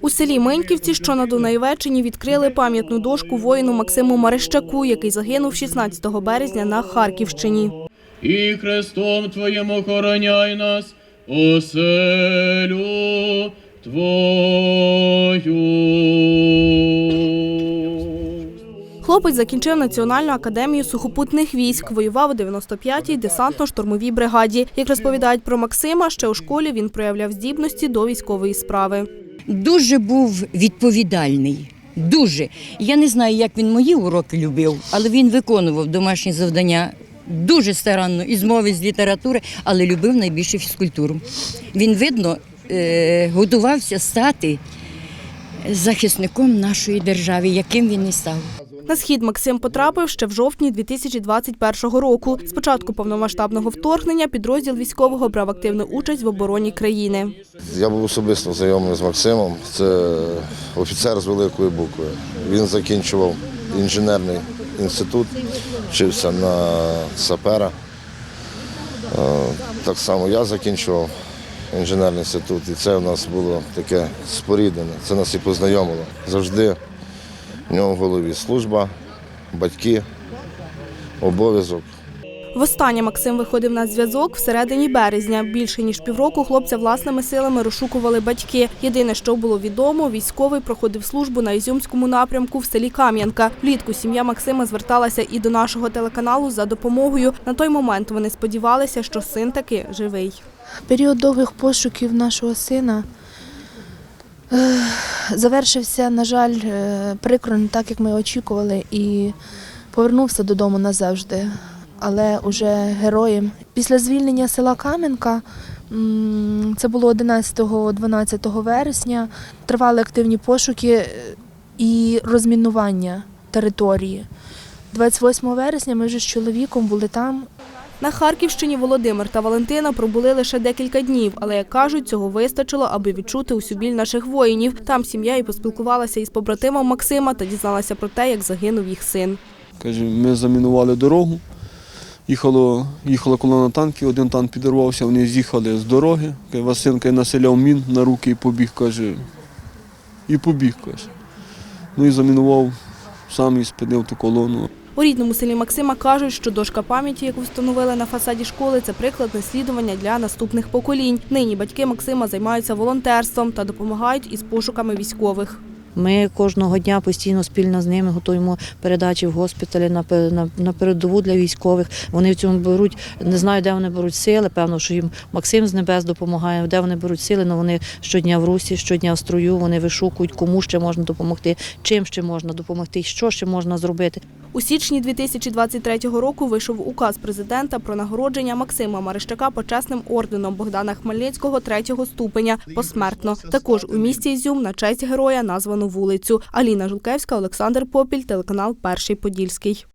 У селі Миньківці, що на Дунаєвеччині, відкрили пам'ятну дошку воїну Максиму Марищаку, який загинув 16 березня на Харківщині. і Христом Твоїм охороняй нас, оселю Твою. Хлопець закінчив Національну академію сухопутних військ, воював у 95-й десантно-штурмовій бригаді. Як розповідають про Максима, ще у школі він проявляв здібності до військової справи. Дуже був відповідальний. Дуже. Я не знаю, як він мої уроки любив, але він виконував домашні завдання дуже старанно із мови, з літератури, але любив найбільше фізкультуру. Він, видно, е, готувався стати захисником нашої держави, яким він і став. На схід Максим потрапив ще в жовтні 2021 року. З початку повномасштабного вторгнення підрозділ військового брав активну участь в обороні країни. Я був особисто знайомий з Максимом. Це офіцер з великої букви. Він закінчував інженерний інститут, вчився на сапера. Е, Так само я закінчував інженерний інститут, і це в нас було таке споріднене. Це нас і познайомило. Завжди в нього в голові служба, батьки, обов'язок. Востаннє Максим виходив на зв'язок всередині березня. Більше ніж півроку хлопця власними силами розшукували батьки. Єдине, що було відомо, військовий проходив службу на Ізюмському напрямку в селі Кам'янка. Влітку сім'я Максима зверталася і до нашого телеканалу за допомогою. На той момент вони сподівалися, що син таки живий. Період довгих пошуків нашого сина завершився, на жаль, е, прикро не так, як ми очікували, і повернувся додому назавжди, але уже героєм. Після звільнення села Кам'янка, це було 11-12 вересня, тривали активні пошуки е, і розмінування території. 28 вересня ми вже з чоловіком були там, На Харківщині Володимир та Валентина пробули лише декілька днів, але як кажуть, цього вистачило, аби відчути усю біль наших воїнів. Там сім'я і поспілкувалася із побратимом Максима та дізналася про те, як загинув їх син. Каже, ми замінували дорогу. Їхало, їхала колона танків, один танк підірвався, вони з'їхали з дороги. Василь населяв мін на руки і побіг, каже, і побіг, каже. Ну і замінував сам і спинив ту колону. У рідному селі Максима кажуть, що дошка пам'яті, яку встановили на фасаді школи, це приклад наслідування для наступних поколінь. Нині батьки Максима займаються волонтерством та допомагають із пошуками військових. Ми кожного дня постійно спільно з ними готуємо передачі в госпіталі на, пе- на, на передову для військових. Вони в цьому беруть, не знаю, де вони беруть сили. Певно, що їм Максим з небес допомагає, де вони беруть сили, але вони щодня в русі, щодня в строю, вони вишукують, кому ще можна допомогти, чим ще можна допомогти, що ще можна зробити. У січні 2023 року вийшов указ президента про нагородження Максима Марищака почесним орденом Богдана Хмельницького третього ступеня посмертно. Також у місті Ізюм на честь героя названо вулицю. Аліна Жулкевська, Олександр Попіль, телеканал Перший Подільський.